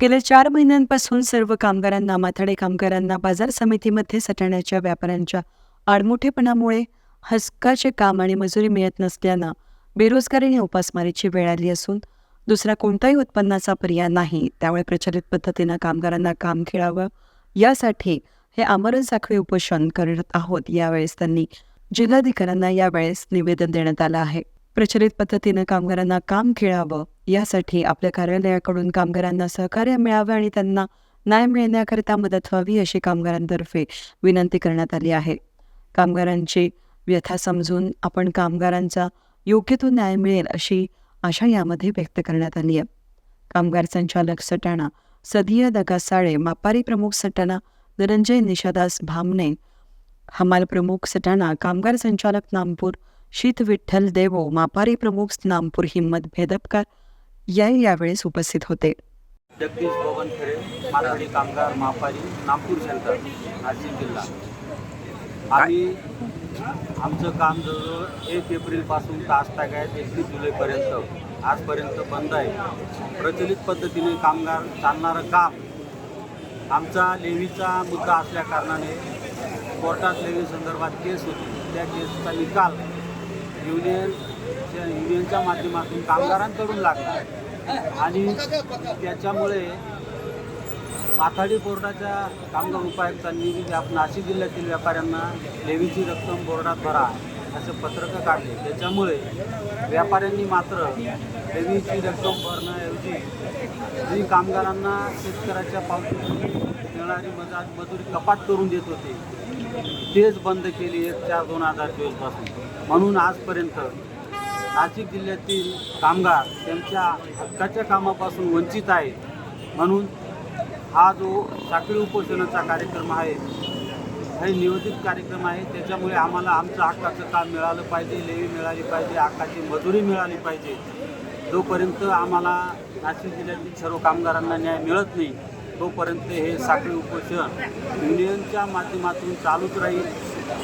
गेल्या चार महिन्यांपासून सर्व कामगारांना माथाडे कामगारांना बाजार समितीमध्ये सटण्याच्या व्यापाऱ्यांच्या आडमुठेपणामुळे हसकाचे काम आणि मजुरी मिळत नसल्यानं बेरोजगारीने उपासमारीची वेळ आली असून दुसरा कोणताही उत्पन्नाचा पर्याय नाही. त्यामुळे प्रचलित पद्धतीनं कामगारांना काम खेळावं यासाठी हे आमरण साखळी उपोषण करत आहोत. यावेळेस त्यांनी जिल्हाधिकाऱ्यांना यावेळेस निवेदन देण्यात आलं आहे. प्रचलित पद्धतीनं कामगारांना काम खेळावं यासाठी आपल्या कार्यालयाकडून कामगारांना सहकार्य मिळावे आणि त्यांना न्याय मिळण्याकरिता मदत व्हावी अशी कामगारांतर्फे विनंती करण्यात आली आहे. कामगारांची व्यथा समजून आपण कामगारांचा योग्य तो न्याय मिळेल अशी आशा यामध्ये व्यक्त करण्यात आली आहे. कामगार संचालक सटाणा सदिया दगासाळे मापारी प्रमुख सटाणा धनंजय निशादास भामने हमाल प्रमुख सटाणा कामगार संचालक नामपूर शीत विठ्ठल देवो मापारी प्रमुख नामपूर हिम्मत भेदपकर याही यावेळेस उपस्थित होते. जगदीश भवन खरे माथाडी कामगार मापारी नागपूर सेंटर नाशिक जिल्हा. आम्ही आमचं काम जवळजवळ एक एप्रिलपासून तास आहे एकतीस जुलैपर्यंत आजपर्यंत बंद आहे. प्रचलित पद्धतीने कामगार चालणारं काम आमचा लेवीचा मुद्दा असल्या कारणाने कोर्टात लेवी संदर्भात केस होती. त्या केसचा निकाल युनियन युनियनच्या माध्यमातून कामगारांकडून लागला आणि त्याच्यामुळे माथाडी बोर्डाच्या कामगार उपायुक्तांनी नाशिक जिल्ह्यातील व्यापाऱ्यांना लेवीची रक्कम बोर्डात भरा असं पत्रकं काढले. त्याच्यामुळे व्यापाऱ्यांनी मात्र लेवीची रक्कम भरण्याऐवजी जी कामगारांना शेतकऱ्याच्या पावतीतून मिळणारी मजा मजुरी कपात करून देत होते तेच बंद केली एक चार दोन हजार चोवीसपासून म्हणून आजपर्यंत नाशिक जिल्ह्यातील कामगार त्यांच्या हक्काच्या कामापासून वंचित आहे म्हणून हा जो साखळी उपोषणाचा कार्यक्रम आहे हे नियोजित कार्यक्रम आहे. त्याच्यामुळे आम्हाला आमचं हक्काचं काम मिळालं पाहिजे लेवी मिळाली पाहिजे हक्काची मजुरी मिळाली पाहिजे. जोपर्यंत आम्हाला नाशिक जिल्ह्यातील सर्व कामगारांना न्याय मिळत नाही तोपर्यंत हे साखळी उपोषण युनियनच्या माध्यमातून चालूच राहील.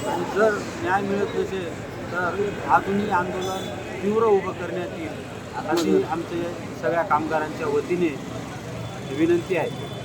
आणि जर न्याय मिळत नसेल तर अजूनही आंदोलन तीव्र उभं करण्यात येईल अशी आमचे सगळ्या कामगारांच्या वतीने विनंती आहे.